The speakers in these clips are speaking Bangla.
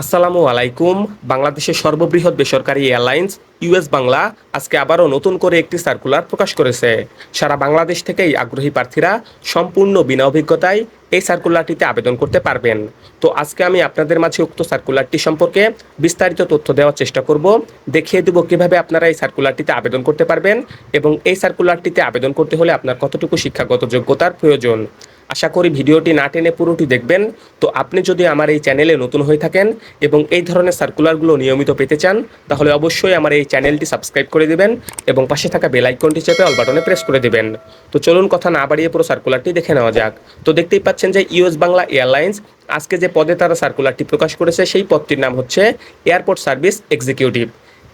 আসসালামু আলাইকুম, বাংলাদেশের সর্ববৃহৎ বেসরকারি এয়ারলাইন্স ইউএস বাংলা আজকে আবারও নতুন করে একটি সার্কুলার প্রকাশ করেছে। সারা বাংলাদেশ থেকেই আগ্রহী প্রার্থীরা সম্পূর্ণ বিনা অভিজ্ঞতায় এই সার্কুলারটিতে আবেদন করতে পারবেন। তো আজকে আমি আপনাদের মাঝে উক্ত সার্কুলারটি সম্পর্কে বিস্তারিত তথ্য দেওয়ার চেষ্টা করব। দেখিয়ে দেবো কীভাবে আপনারা এই সার্কুলারটিতে আবেদন করতে পারবেন এবং এই সার্কুলারটিতে আবেদন করতে হলে আপনার কতটুকু শিক্ষাগত যোগ্যতার প্রয়োজন। আশা করি ভিডিওটি না টেনে পুরোটি দেখবেন। তো আপনি যদি আমার এই চ্যানেলে নতুন হয়ে থাকেন এবং এই ধরনের সার্কুলারগুলো নিয়মিত পেতে চান, তাহলে অবশ্যই আমার এই চ্যানেলটি সাবস্ক্রাইব করে দেবেন এবং পাশে থাকা বেল আইকনটি চেপে অল বাটনে প্রেস করে দেবেন। তো চলুন কথা না বাড়িয়ে পুরো সার্কুলারটি দেখে নেওয়া যাক। তো দেখতেই পাচ্ছেন যে ইউএস বাংলা এয়ারলাইন্স আজকে যে পদে তারা সার্কুলারটি প্রকাশ করেছে, সেই পদটির নাম হচ্ছে এয়ারপোর্ট সার্ভিস এক্সিকিউটিভ।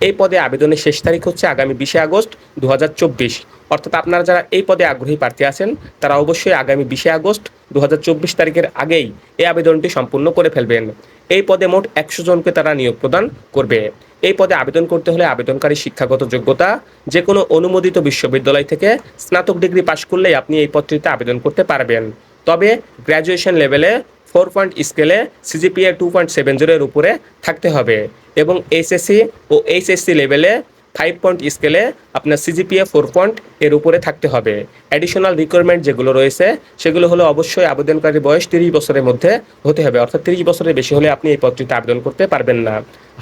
এই পদে আবেদনের শেষ তারিখ হচ্ছে আগামী বিশে আগস্ট দু হাজার চব্বিশ। অর্থাৎ আপনারা যারা এই পদে আগ্রহী প্রার্থী আছেন, তারা অবশ্যই আগামী বিশে আগস্ট দু হাজার চব্বিশ তারিখের আগেই এই আবেদনটি সম্পূর্ণ করে ফেলবেন। এই পদে মোট একশো জনকে তারা নিয়োগ প্রদান করবে। এই পদে আবেদন করতে হলে আবেদনকারী শিক্ষাগত যোগ্যতা যে কোনো অনুমোদিত বিশ্ববিদ্যালয় থেকে স্নাতক ডিগ্রি পাশ করলেই আপনি এই পদটিতে আবেদন করতে পারবেন। তবে গ্র্যাজুয়েশন লেভেলে ফোর পয়েন্ট স্কেলে সিজিপিএ টু পয়েন্ট সেভেন জিরোর উপরে থাকতে হবে। এবং এইচএসসি ও এইচএসসি লেভেলে ফাইভ পয়েন্ট স্কেলে আপনার সিজিপিএ ফোর পয়েন্ট এর উপরে থাকতে হবে। অ্যাডিশনাল রিকোয়ারমেন্ট যেগুলো রয়েছে, সেগুলো হলো অবশ্যই আবেদনকারী বয়স তিরিশ বছরের মধ্যে হতে হবে। অর্থাৎ তিরিশ বছরের বেশি হলে আপনি এই পদটিতে আবেদন করতে পারবেন না।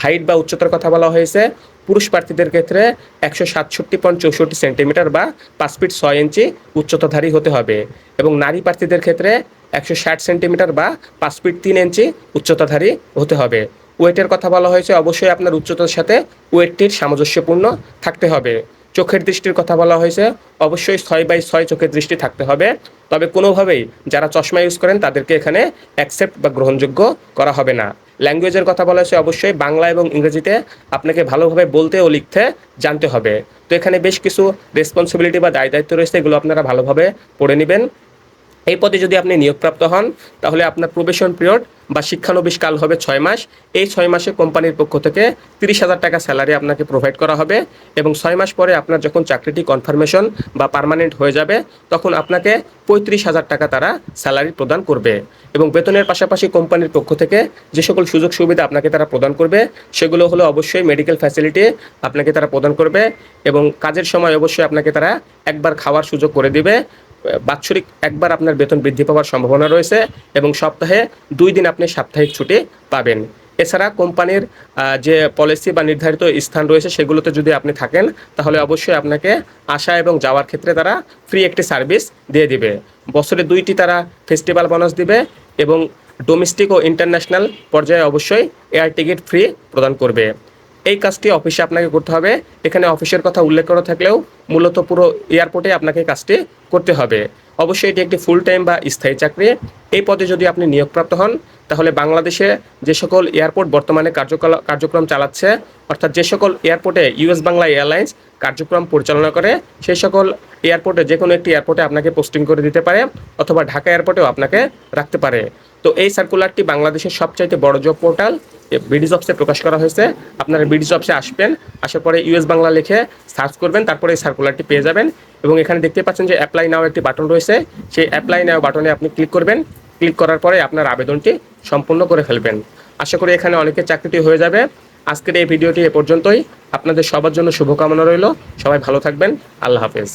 হাইট বা উচ্চতার কথা বলা হয়েছে, পুরুষ প্রার্থীদের ক্ষেত্রে একশো সাতষট্টি পয়েন্ট চৌষট্টি সেন্টিমিটার বা পাঁচ ফিট ছয় ইঞ্চি উচ্চতাধারী হতে হবে এবং নারী প্রার্থীদের ক্ষেত্রে একশো ষাট সেন্টিমিটার বা পাঁচ ফিট তিন ইঞ্চি উচ্চতাধারী হতে হবে। ওয়েটের কথা বলা হয়েছে, অবশ্যই আপনার উচ্চতার সাথে ওয়েটটির সামঞ্জস্যপূর্ণ থাকতে হবে। চোখের দৃষ্টির কথা বলা হয়েছে, অবশ্যই ছয় বাই ছয় চোখের দৃষ্টি থাকতে হবে। তবে কোনোভাবেই যারা চশমা ইউজ করেন, তাদেরকে এখানে অ্যাকসেপ্ট বা গ্রহণযোগ্য করা হবে না। ল্যাঙ্গুয়েজের কথা বলা হয়েছে, অবশ্যই বাংলা এবং ইংরেজিতে আপনাকে ভালোভাবে বলতে ও লিখতে জানতে হবে। তো এখানে বেশ কিছু রেসপন্সিবিলিটি বা দায় দায়িত্ব রয়েছে, এগুলো আপনারা ভালোভাবে পড়ে নেবেন। এই পদে যদি আপনি নিয়োগপ্রাপ্ত হন, তাহলে আপনার প্রবেশন পিরিয়ড বা শিক্ষানবিশ কাল হবে ছয় মাস। এই ছয় মাসে কোম্পানির পক্ষ থেকে তিরিশ হাজার টাকা স্যালারি আপনাকে প্রোভাইড করা হবে এবং ছয় মাস পরে আপনার যখন চাকরিটি কনফার্মেশন বা পার্মানেন্ট হয়ে যাবে, তখন আপনাকে পঁয়ত্রিশ হাজার টাকা তারা স্যালারি প্রদান করবে এবং বেতনের পাশাপাশি কোম্পানির পক্ষ থেকে যে সকল সুযোগ সুবিধা আপনাকে তারা প্রদান করবে, সেগুলো হলো অবশ্যই মেডিকেল ফ্যাসিলিটি আপনাকে তারা প্রদান করবে এবং কাজের সময় অবশ্যই আপনাকে তারা একবার খাওয়ার সুযোগ করে দিবে। বাৎসরিক একবার আপনার বেতন বৃদ্ধি পাওয়ার সম্ভাবনা রয়েছে এবং সপ্তাহে দুই দিন আপনি সাপ্তাহিক ছুটি পাবেন। এছাড়া কোম্পানির যে পলিসি বা নির্ধারিত স্থান রয়েছে সেগুলোতে যদি আপনি থাকেন, তাহলে অবশ্যই আপনাকে আসা এবং যাওয়ার ক্ষেত্রে তারা ফ্রি একটি সার্ভিস দিয়ে দিবে। বছরে দুইটি তারা ফেস্টিভ্যাল বোনাস দিবে এবং ডোমেস্টিক ও ইন্টারন্যাশনাল পর্যায়ে অবশ্যই এয়ার টিকিট ফ্রি প্রদান করবে। এই কাজটি অফিসে আপনাকে করতে হবে। এখানে অফিসের কথা উল্লেখ করা থাকলেও মূলত পুরো এয়ারপোর্টে আপনাকে কাজটি করতে হবে। অবশ্যই এটি একটি ফুল টাইম বা স্থায়ী চাকরি। এই পদে যদি আপনি নিয়োগপ্রাপ্ত হন, তাহলে বাংলাদেশে যে সকল এয়ারপোর্ট বর্তমানে কার্যকলা, কার্যক্রম চালাচ্ছে, অর্থাৎ যে সকল এয়ারপোর্টে ইউএস বাংলা এয়ারলাইন্স কার্যক্রম পরিচালনা করে, সেই সকল এয়ারপোর্টে যে কোনো একটি এয়ারপোর্টে আপনাকে পোস্টিং করে দিতে পারে অথবা ঢাকা এয়ারপোর্টেও আপনাকে রাখতে পারে। তো এই সার্কুলারটি বাংলাদেশের সবচাইতে বড় জব পোর্টাল বিডি জবসে প্রকাশ করা হয়েছে। আপনারা বিডি জবসে আসবেন, আসার পরে ইউএস বাংলা লিখে সার্চ করবেন, তারপরে এই সার্কুলারটি পেয়ে যাবেন। এবং এখানে দেখতে পাচ্ছেন যে অ্যাপ্লাই নাও একটি বাটন রয়েছে। সেই অ্যাপ্লাই নাও বাটনে আপনি ক্লিক করবেন। ক্লিক করার পরে আপনার আবেদনটি সম্পূর্ণ করে ফেলবেন। আশা করি এখানে অনেকের চাকরিটি হয়ে যাবে। আজকের এই ভিডিওটি এ পর্যন্তই। আপনাদের সবার জন্য শুভকামনা রইল। সবাই ভালো থাকবেন। আল্লাহ হাফেজ।